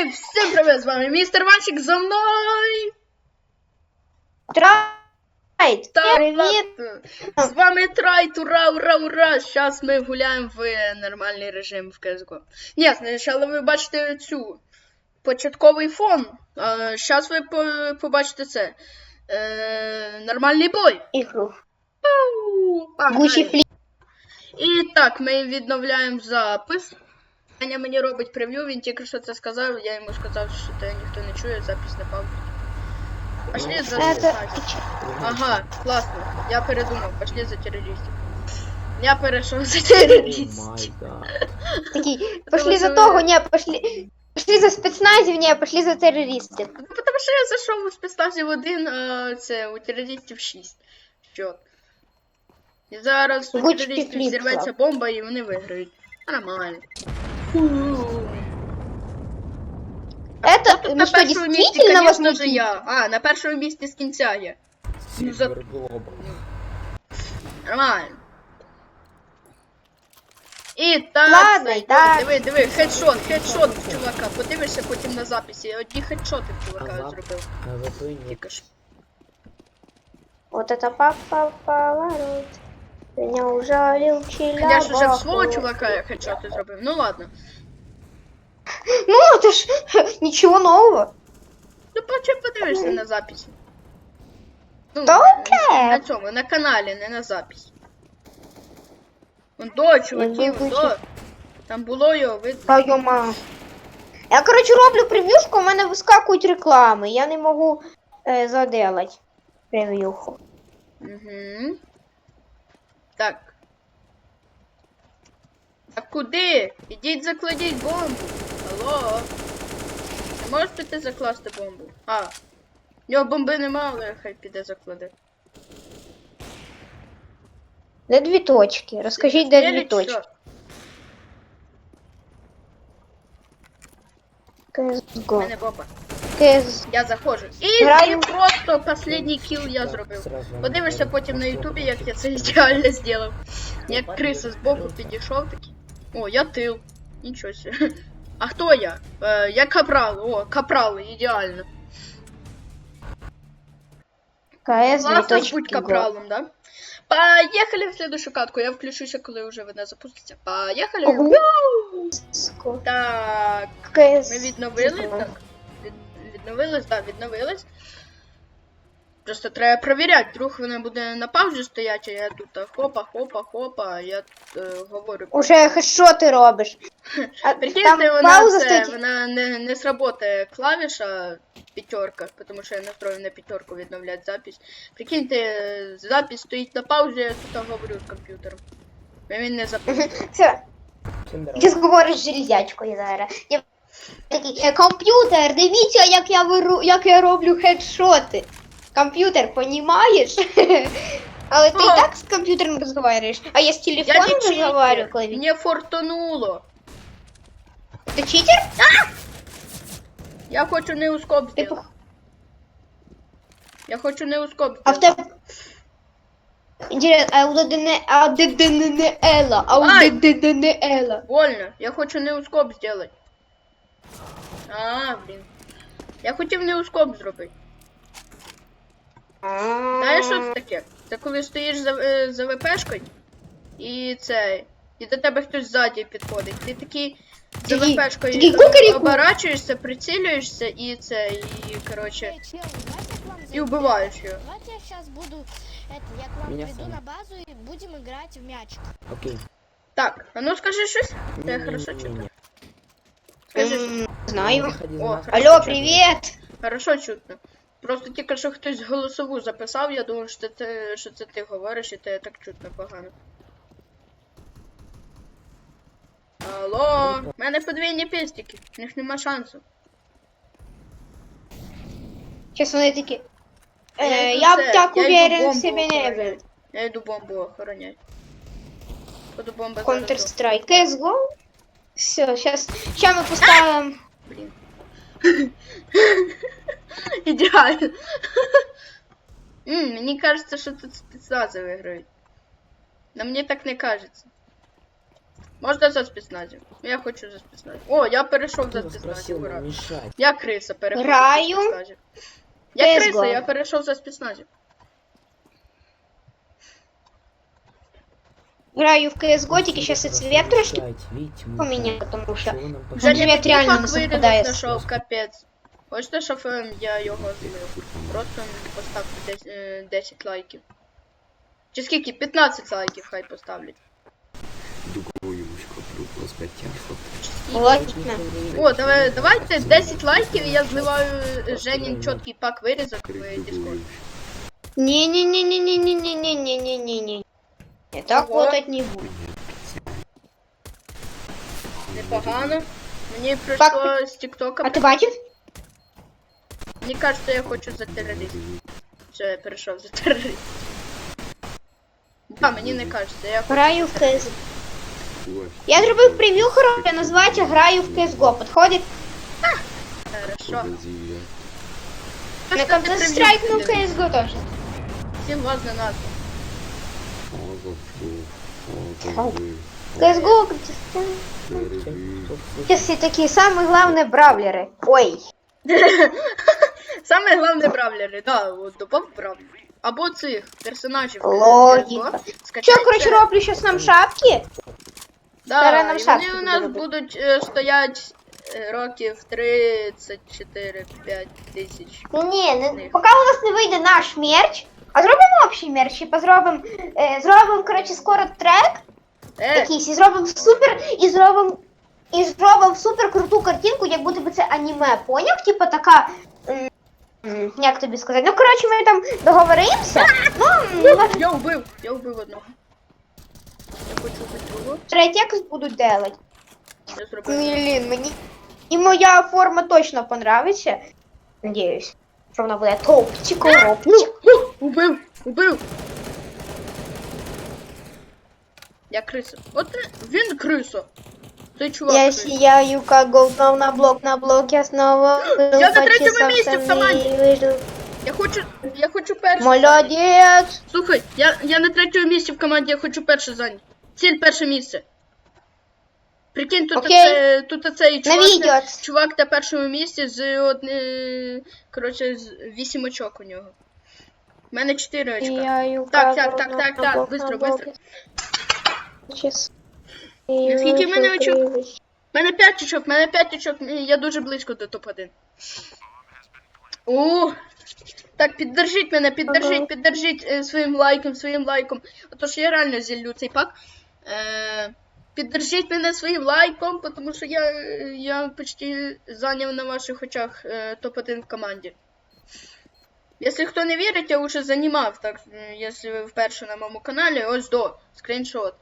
Ей, всім привіт, з вами містер Ванчик за мною! Трайт, Та привіт! З вами Трайт, ура, ура, ура! Зараз ми гуляємо в нормальний режим в CSGO. Ні, спочатку ви бачите цю початковий фон, а зараз ви по- побачите це. Е, нормальний бой. Ігру. Пау! Погнали. Гучі флі. І так, ми відновляємо запис. Аня мені робить прев'ю, він тільки що це сказав, я йому сказав, що те ніхто не чує, запис не пав. Пошли за Це... Ага, класно. Я передумав, пошли за терористів. Я перейшов за терористів. Такий, пошли за того, ні, пошли. Пошли за спецназів, ні, пошли за терористів. Ну, Тому що я зайшов у спецназів один, а це у терористів 6. Що? І зараз у терористів зірветься бомба і вони виграють. Нормально. Фу. Это, Тут ну на что, першому місці, действительно конечно возможно? же, я. А, на першому місці з кінця є. Ну, за- Сіверглоба. Нормально. І так, Ладно, це, і так. диви, диви, хедшот, хедшот в чувака. Подивишся потім на записі. Одні хедшоти в чувака Ага. зробив. На ВП ні. Тільки ж. Вот это папа поворот. Меня ужалил челябах. Конечно же, в свого чувака я хедшоти зробив. Ну ладно. Ну, это ж ничего нового. Ну потім подивишся на записі. Ну, Та окей. На цьому, на каналі, не на записі. Вон до, чуваків, буду до. Там було його видно. Та йома. Я, короче, роблю прев'юшку, у мене вискакують реклами. Я не можу е, заделать прев'юху. Угу. Так. А куди? Ідіть закладіть бомбу. Алло. Не можете ти закласти бомбу? А. В нього бомби нема, але хай піде закладе. Де дві точки? Розкажіть, де дві точки. CSGO. мене бомба. Я заходжу. І Граю. просто останній кіл я зробив. Подивишся потім на ютубі, як я це ідеально зробив. Як криса збоку підійшов такий. О, я тил. Нічого себе. А хто я? Е, я капрал. О, капрал, ідеально. КС, дві Класно точки. будь Go. капралом, да? Поехали в следующую катку. Я включуся, коли вже вона запуститься. Поехали. Ого. Так, КС. ми відновили, так. Від, відновились, так, да, відновились. Просто треба перевіряти, вдруг вона буде на паузі стояти, а я тут хопа, хопа, хопа, я е, говорю. Уже що ти робиш? А, Прикиньте, там вона, пауза це, стоїть. вона не, не сработає клавіша п'ятерка, тому що я настроїв на п'ятерку відновляти запись. Прикиньте, запись стоїть на паузі, я тут говорю з комп'ютером. Він не запустить. Все, ти говориш з железячкою зараз. Я такий, «Е, комп'ютер, дивіться, як я виру, як я роблю хедшоти. Комп'ютер, понімаєш? Але ти і так з комп'ютером розмовляєш, а я з телефоном розмовляю, коли він. мені фортануло. Ти читер? А! Я хочу не ускоп Ти пох- Я хочу не ускоп А в тебе... Інтересно, а у ДДН... А у ДДН Ела, а у Ай! ДДН Ела. Больно. Я хочу не ускоп зробити. А, блін. Я хотів не ускоп зробити. Знаєш, що це таке? Це коли стоїш за, е, за ВПшкою і це. І до тебе хтось ззаді підходить. Ти такий за ВПшкою е, оборачуєшся, прицілюєшся і це, і коротше, і вбиваєш його. Давайте я сейчас буду, это, я к вам Меня приду сами. на базу и будем играть в мячик. Окей. Так, а ну скажи щось. Це Ні, хорошо ні. Скажи Знаю. О. Алло, привіт! Хорошо чутно. Просто тільки що хтось голосову записав, я думав, що це, що це ти говориш, і тебе так чутно погано. Алло, в мене подвійні пестики, в них нема шансу. Сейчас вони такі. Я Е, я б так уверен в себе не був. Я йду бомбу охороняти. Буду бомба. Counter-Strike. CSGO? Все, сейчас, сейчас мы поставим... Блін. Ідеально. М, мені кажеться, що тут спецнази виграють. Но мені так не кажеться. Можна за спецназів. Я хочу за спецназів. О, я перейшов за Кто вас спецназів. просил Ура. нам мешать? Я криса перейшов Граю. за спецназів. Я CS:GO. криса, я перейшов за спецназів. Граю в CSGO, тільки Кто сейчас вас цвет трошки мешать? Видите, мы поменял, так. потому что... Чего нам Жаль, Женя, я такий реально факт не вирізав, совпадає з- знайшов, капець. Хочете, щоб ем, я його злив? Просто поставте десь, е, 10 лайків. Чи скільки? 15 лайків хай поставлять. Дуговую мушку плюс подтяжку. Логично. О, давай, давайте 10 лайків і я зливаю е, Женін чіткий пак вирізок в Discord. Не-не-не-не-не-не-не-не-не-не-не. Я так Ого. лутать не буду. Непогано. Мені прийшло з Тіктока. А ты бачив? Мені кажеться, я хочу за терорист. Все, я перейшов за терорист. Да, мені не кажеться, я хочу. Граю в CSGO. Я зробив прев'ю хороше, називається Граю в CSGO. Підходить? Хорошо. На Що ти Counter-Strike, ну прев'ю CSGO теж. Всім вас не надо. CSGO, сейчас все такие самые главные бравлеры. Ой. Саме головне бравлери, да, от добав бравлер. Або цих персонажів. Логіка. CS:GO. Що, Скачайте. короче, роблю сейчас нам шапки? Да, Зараз нам і шапки вони у буду нас робити. будуть е, стоять е, років 34-5 тисяч. Ні, не, поки у нас не вийде наш мерч, а зробимо общий мерч, і позробимо, е, зробимо, короче, скоро трек Е, якийсь, і зробимо супер, і зробимо, і зробимо супер круту картинку, як будто би це аніме, поняв? Типа така, м, м, як тобі сказати, ну, коротше, ми там договоримося, ну, м, я вбив, я вбив одного. Я хочу вбити другого. третєкс будуть делать. Я зробив. Блін, мені і моя форма точно понравиться. Надіюсь, що вона буде топчик, коробчик. Убив, убив. Я криса. От він криса. Той чувак. Я криса. сияю, как голдном на блок, на блок я снова был Я на третьем месте в команде. Я хочу. Я хочу перший. Молодец! Слухай, я, я на третьому місці в команді, я хочу перше зайняти. Ціль перше місце. Прикинь, тут, Окей. оце, тут оцей чувак, відео. на, чувак на першому місці з одне, коротше, з 8 очок у нього. У мене 4 очка. Сияю, Так, так, так, так, так, быстро, быстро. Скільки в мене очок? У мене 5 очок, у мене 5 очок, я дуже близько до топ-1. О! Так, піддержіть мене, піддержіть, піддержіть е, своїм лайком, своїм лайком. Отож я реально зіллю цей пак. Е, піддержіть мене своїм лайком, тому що я, е, я почти зайняв на ваших очах е, топ-1 в команді. Якщо хто не вірить, я вже займав, так, е, якщо ви вперше на моєму каналі, ось до, скріншот.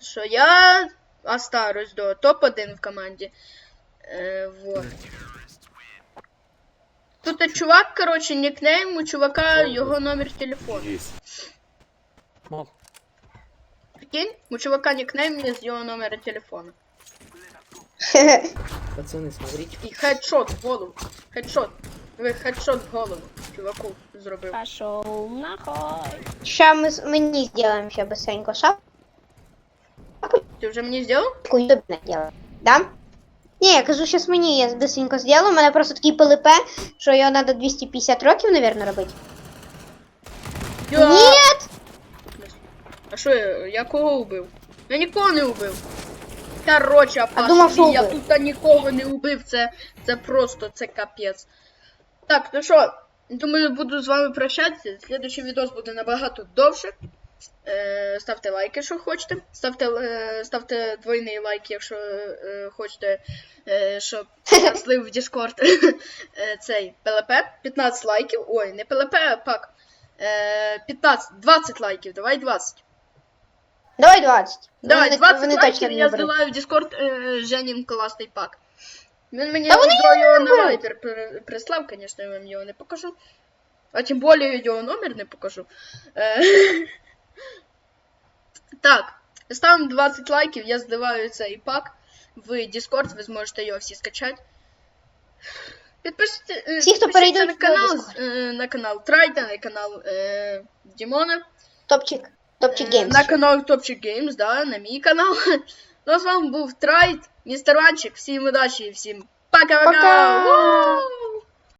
Що я Астар, ось до, топ-1 в команді. Е, вот. Тут чувак, короче, нікнейм у чувака його номер телефону. Прикинь, у чувака нікнейм є з його номера телефону. пацаны, смотрите. І хедшот в голову. Хедшот. Ви хедшот в голову чуваку зробив. Пошел нахуй. Ща ми, з- мені сделаем ще быстренько шапку, Ти вже мені зробив? і тобі наделаем. Да? Ні, я кажу, щас мені я быстренько сделаю, у мене просто такий ПЛП, що його треба 250 років, наверное, робити. Нет! А що я, я кого убив? Я нікого не убив. Короче, Апаш, думав, що я убив. тут нікого не убив, це, це просто, це капець. Так, ну що, думаю, буду з вами прощатися. Слідуючий відос буде набагато довше. Е, ставте лайки, якщо хочете. Ставте, е, ставте двойний лайк, якщо е, хочете, е, щоб я слив в Discord е, цей ПЛП. 15 лайків. Ой, не ПЛП, а пак. Е, 15, 20 лайків, давай 20. Давай 20. Давай, 20 вони лайків, точно не я беруть. в Discord е, Женін класний пак. Він мені Та вони його вайбер при- прислав, звісно, я вам його не покажу. А тим більше його номер не покажу. Е, Так, ставимо 20 лайків, я здаваю цей пак в Discord, ви зможете його всі скачати. Підпишіться, е, Всі, хто підпишіться перейдуть на в канал, Discord. е, на канал Трайда, на канал е, Дімона. Топчик. Топчик Е, Геймс. На канал Topchick Games, да, на мій канал. Ну а з вами був Трайт, містер Ванчик. Всім удачі і всім пока-пока!